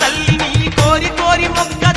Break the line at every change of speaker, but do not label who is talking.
తల్లిని కోరి కోరి మొక్క